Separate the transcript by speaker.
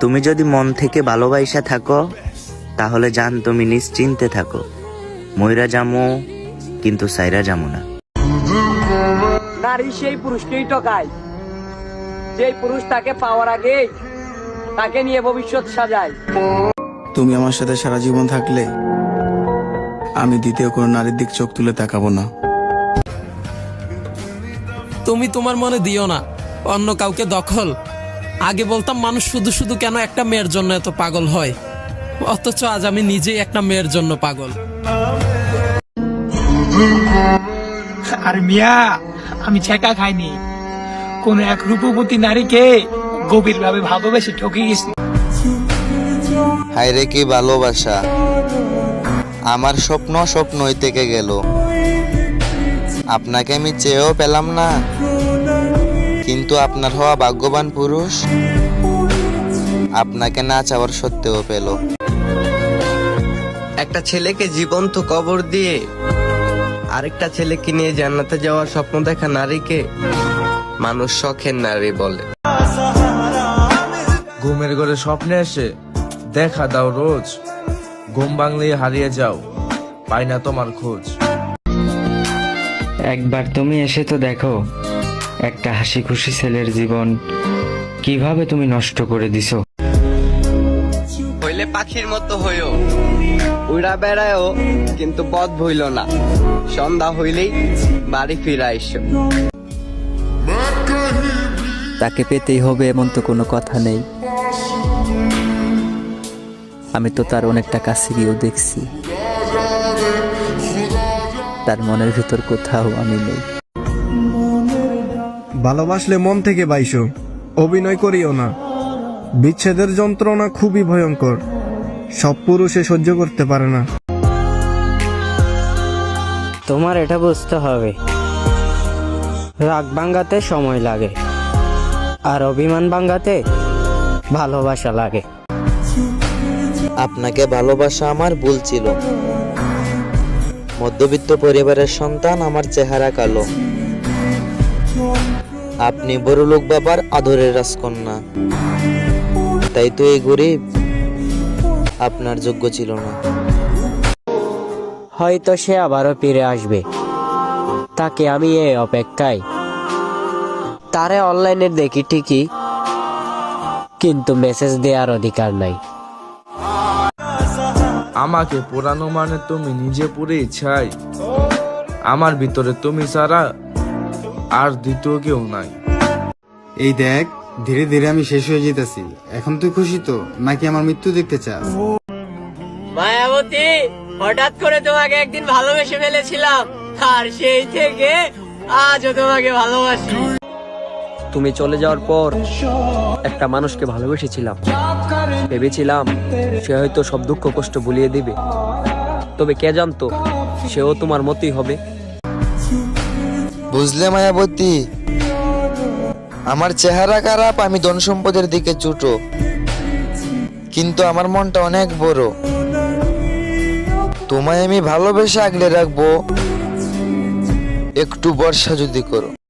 Speaker 1: তুমি যদি মন থেকে ভালোবাসা থাকো তাহলে জান তুমি নিশ্চিন্তে থাকো। ময়রা জামু কিন্তু সাইরা জামু না।
Speaker 2: নারী সেই পুরুষকেই টকায় যেই পুরুষ তাকে পাওয়ার আগেই তাকে নিয়ে ভবিষ্যৎ সাজায়।
Speaker 3: তুমি আমার সাথে সারা জীবন থাকলে আমি দ্বিতীয় কোনো নারীর দিক চোখ তুলে তাকাবো না।
Speaker 4: তুমি তোমার মনে দিও না অন্য কাউকে দখল। আগে বলতাম মানুষ শুধু শুধু কেন একটা মেয়ের জন্য এত পাগল হয়? অথচ আজ আমি নিজেই একটা মেয়ের জন্য পাগল।
Speaker 5: আর মিয়া আমি ছেঁকা খাইনি। কোন এক রূপবতী নারীকে গভীরভাবে ভালোবেসে ঠকে গেছি।
Speaker 6: হায়রে কি ভালোবাসা। আমার স্বপ্ন স্বপ্নই থেকে গেল। আপনাকে আমি চেয়েও পেলাম না। কিন্তু আপনার হওয়া ভাগ্যবান পুরুষ আপনাকে না চাওয়ার সত্ত্বেও পেল।
Speaker 7: একটা ছেলেকে জীবন্ত কবর দিয়ে আরেকটা ছেলেকে নিয়ে জান্নাতে যাওয়ার স্বপ্ন দেখা নারীকে মানুষ শখের নারী বলে।
Speaker 8: ঘুমের ঘরে স্বপ্নে এসে দেখা দাও রোজ। ঘুম বাংলিয়ে হারিয়ে যাও পাই না তোমার খোঁজ।
Speaker 9: একবার তুমি এসে তো দেখো একটা হাসি খুশি ছেলের জীবন কীভাবে তুমি নষ্ট করে দিছো?
Speaker 7: হইলে পাখির মতো হইও। উড়া বেড়ায়ও কিন্তু পথ ভইল না। সন্ধ্যা হইলেই বাড়ি ফিরা এসো
Speaker 10: তাকে পেতেই হবে এমন তো কোনো কথা নেই। আমি তো তার অনেকটা কাছে গিয়েও দেখছি। তার মনের ভিতর কোথাও আমি নেই।
Speaker 11: ভালোবাসলে মন থেকে বাইসো অভিনয় করিও না। বিচ্ছেদের যন্ত্রণা খুবই ভয়ঙ্কর। সব পুরুষে সহ্য করতে পারে না।
Speaker 9: তোমার এটা বুঝতে হবে। রাগ ভাঙ্গাতে সময় লাগে। আর অভিমান ভাঙ্গাতে ভালোবাসা লাগে।
Speaker 6: আপনাকে ভালোবাসা আমার ভুল ছিল। মধ্যবিত্ত পরিবারের সন্তান আমার চেহারা কালো। আপনি বড় লোক বাবার আদরের রাজকন্যা। তাই তো এই গরিব আপনার যোগ্য ছিল না।
Speaker 9: হয়তো সে আবারও ফিরে আসবে। তাকে আমি এই অপেক্ষায়। তারে অনলাইনে দেখি ঠিকই কিন্তু মেসেজ দেওয়ার অধিকার নাই।
Speaker 8: আমাকে পোড়ানো মানে তুমি নিজে পুরে ছাই। আমার ভিতরে তুমি ছাড়া আর দ্বিতীয় কেউ নাই।
Speaker 3: এই দেখ ধীরে ধীরে আমি শেষ হয়ে যেতেছি। এখন তুই খুশি তো? নাকি আমার মৃত্যু দেখতে চাস?
Speaker 2: মায়াবতী হঠাৎ করে তোমাকে একদিন ভালোবেসে ফেলেছিলাম। আর সেই থেকে আজও তোমাকে ভালোবাসি।
Speaker 7: তুমি চলে যাওয়ার পর একটা মানুষকে ভালোবেসেছিলাম। ভেবেছিলাম সে হয়তো সব দুঃখ কষ্ট ভুলিয়ে দিবে। তবে কে জানতো সেও তোমার মতোই হবে।
Speaker 6: বুঝলে মায়াবতী? আমার চেহারা খারাপ, আমি ধন সম্পদের দিকে ছুটো। কিন্তু আমার মনটা অনেক বড়। তোমায় আমি ভালোবেসে আগলে রাখব। একটু বর্ষা যদি করো।